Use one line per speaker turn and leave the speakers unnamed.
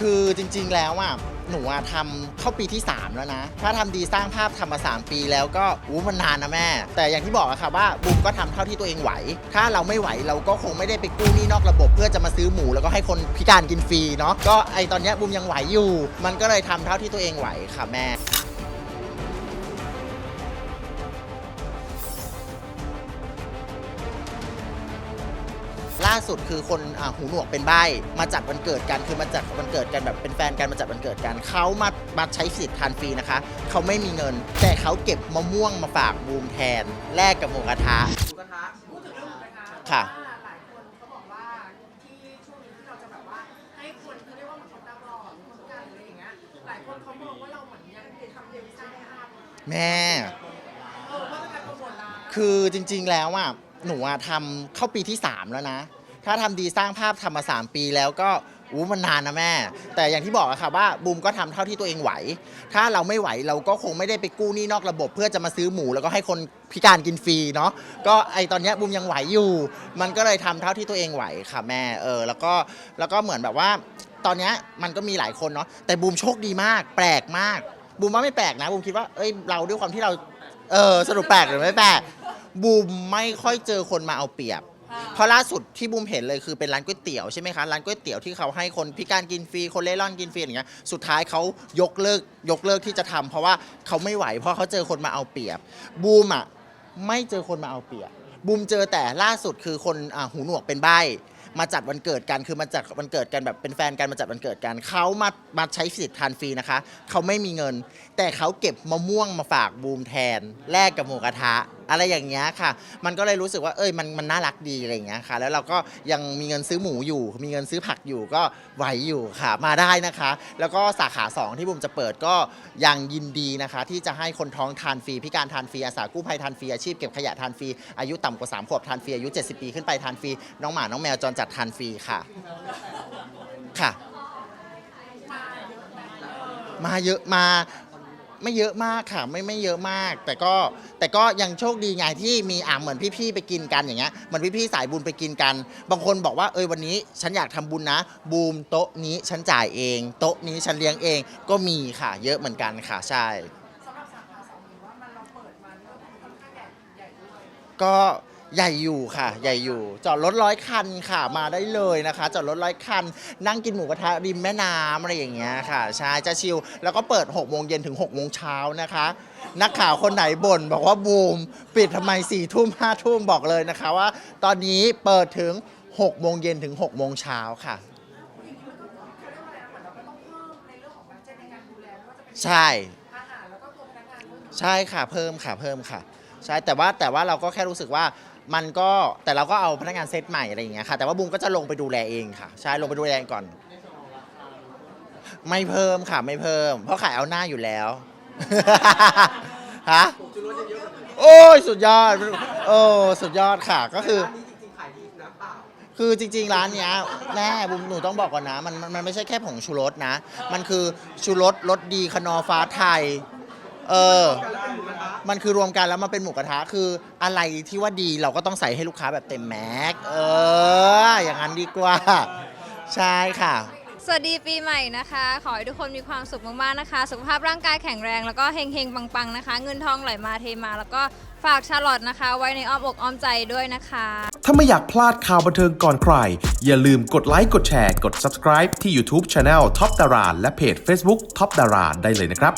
คือจริงๆแล้วอะหนูอะทำเข้าปีที่ 3 แล้วนะ ถ้าทำดีสร้างภาพทำมา 3 ปีแล้วก็อู้มันนานนะแม่ แต่อย่างที่บอกอะค่ะว่าบูมก็ทำเท่าที่ตัวเองไหว ถ้าเราไม่ไหวเราก็คงไม่ได้ไปกู้หนี้นอกระบบ เพื่อจะมาซื้อหมูแล้วก็ให้คนพิการกินฟรีเนาะก็ไอตอนเนี้ยบูมยังไหวอยู่ มันก็เลยทำเท่าที่ตัวเองไหวค่ะแม่ ล่าสุดคือคนอหูหนวกเป็นใบมาจัดวันเกิดกันคือมาจัดวันเกิดกันแบบเป็นแฟนกันมาจัดวันเกิดกันเขามามาใช้สิทธิ์ทานฟรีนะคะเขาไม่มีเงิน แต่เขาเก็บมะม่วงมาฝากบูมแทนแลกกับหมูกระทะ
พูดถึงเรื่องหมูกระทะ
ค่ะ
หลายคนเขาบอกว่าที่ช่วงนี้ที่เราจะแบบว่าให้คนเขาเรียกว่าเหมือนคนตาบอดคนพิการอะไรอย่างเงี้ยหลายคนเขามองว่าเราเหมือนยังทำเดวิซ่าให้ภาพ
แม่
เออเพราะเป็นการโปรโมทร้าน
คือจริง ๆ แล้วอะหนูอะทำเข้าปีที่ 3 แล้วนะ ถ้าทำดีสร้างภาพทำมา 3 ปีแล้วก็อู้มันนานนะแม่ แต่อย่างที่บอกอะค่ะว่าบูมก็ทำเท่าที่ตัวเองไหว ถ้าเราไม่ไหวเราก็คงไม่ได้ไปกู้หนี้นอกระบบ เพื่อจะมาซื้อหมูแล้วก็ให้คนพิการกินฟรีเนาะก็ไอตอนเนี้ยบูมยังไหวอยู่ มันก็เลยทำเท่าที่ตัวเองไหวค่ะแม่เออแล้วก็แล้วก็เหมือนแบบว่า ตอนเนี้ยมันก็มีหลายคนเนาะแต่บูมโชคดีมาก แปลกมากบูมว่าไม่แปลกนะบูมคิดว่าเอ้ยเราด้วยความที่เราเออสรุปแปลกหรือไม่แปลกบูมไม่ค่อยเจอคนมาเอาเปรียบ เพราะล่าสุดที่บูมเห็นเลยคือเป็นร้านก๋วยเตี๋ยวใช่ไหมคะร้านก๋วยเตี๋ยวที่เขาให้คนพิการกินฟรีคนเล่ร่อนกินฟรีอย่างเงี้ยสุดท้ายเขายกเลิกยกเลิกที่จะทำเพราะว่าเขาไม่ไหว เพราะเขาเจอคนมาเอาเปรียบบูมอะไม่เจอคนมาเอาเปรียบบูมเจอแต่ล่าสุดคือคนอ่าหูหนวกเป็นใบมาจัดวันเกิดกันคือมาจัดวันเกิดกันแบบเป็นแฟนกันมาจัดวันเกิดกันเขามามาใช้สิทธิ์ทานฟรีนะคะเขาไม่มีเงิน แต่เขาเก็บมะม่วงมาฝากบูมแทนแลกกับหมูกระทะ อะไรอย่างเงี้ยค่ะ มันก็เลยรู้สึกว่าเอ้ยมันมันน่ารักดีอะไรอย่างเงี้ยค่ะ แล้วเราก็ยังมีเงินซื้อหมูอยู่ มีเงินซื้อผักอยู่ก็ไหวอยู่ค่ะ มาได้นะคะ แล้วก็สาขา 2 ที่บุมจะเปิดก็ยังยินดีนะคะ ที่จะให้คนท้องทานฟรีพิการทานฟรีอาสากู้ภัยทานฟรีอาชีพเก็บขยะทานฟรีอายุต่ำกว่า3ขวบทานฟรีอายุ 70 ปีขึ้นไปทานฟรีน้องหมาน้องแมวจรจัดทานฟรีค่ะ ค่ะ มาเยอะมา ไม่เยอะมากค่ะไม่ไม่เยอะมาก แต่ก็แต่ก็ยังโชคดีไงที่มีอ่าเหมือนพี่ๆไปกินกันอย่างเงี้ยเหมือนพี่ๆสายบุญไปกินกัน บางคนบอกว่าเอยวันนี้ฉันอยากทำบุญนะ บูมโต๊ะนี้ฉันจ่ายเอง โต๊ะนี้ฉันเลี้ยงเองก็มีค่ะ เยอะเหมือนกันค่ะใช่
สำหรับสาขาสองหรือว่ามันเราเปิดมาเนี่ยค่อนข้างใหญ่ใหญ่ด้วย
ก็ ใหญ่อยู่ค่ะ ใหญ่อยู่ จอดรถร้อยคันค่ะมาได้เลยนะคะ จอดรถร้อยคัน นั่งกินหมูกระทะริมแม่น้ำอะไรอย่างเงี้ยค่ะใช่จะชิลแล้วก็เปิด6โมงเย็นถึง6โมงเช้านะคะ นักข่าวคนไหนบ่นบอกว่าบูม ปิดทำไม4ี่ทุ่มห้าทุ่มบอกเลยนะคะว่า ตอนนี้เปิดถึง6โมงเย็นถึง6โมงเช้าค่ะ
ใช่
ใช่ค่ะเพิ่มค่ะเพิ่มค่ะ ใช่แต่ว่าแต่ว่าเราก็แค่รู้สึกว่า มันก็แต่เราก็เอาพนักงานเซตใหม่อะไรอย่างเงี้ยค่ะ แต่ว่าบูมก็จะลงไปดูแลเองค่ะ ใช่ลงไปดูแลเองก่อน ไม่เพิ่มค่ะไม่เพิ่ม เพราะขายเอาหน้าอยู่แล้วฮะโอ้ยสุดยอด โอ้สุดยอดค่ะก็คือ คือจริง ๆ ร้านเนี้ยแม่บุมหนูต้องบอกก่อนนะ มันมันมันไม่ใช่แค่ผงชูรสนะ มันคือชูรสรสดีคนอร์ฟ้าไทย เออ มันคือรวมกันแล้วมันเป็นหมูกระทะคืออะไรที่ว่าดีเราก็ต้องใส่ให้ลูกค้าแบบเต็มแม็กซ์เออ อย่างนั้นดีกว่า ใช่ค่ะ
สวัสดีปีใหม่นะคะ ขอให้ทุกคนมีความสุขมากๆนะคะ สุขภาพร่างกายแข็งแรงแล้วก็เฮงๆ ปังๆนะคะ เงินทองไหลมาเทมา แล้วก็ฝากชาลอตนะคะ ไว้ในอ้อมอกอ้อมใจด้วยนะคะ
ถ้าไม่อยากพลาดข่าวบันเทิงก่อนใคร อย่าลืมกดไลค์กดแชร์กด subscribe ที่ YouTube Channel Top Dara และเพจ Facebook Top Dara ได้เลยนะครับ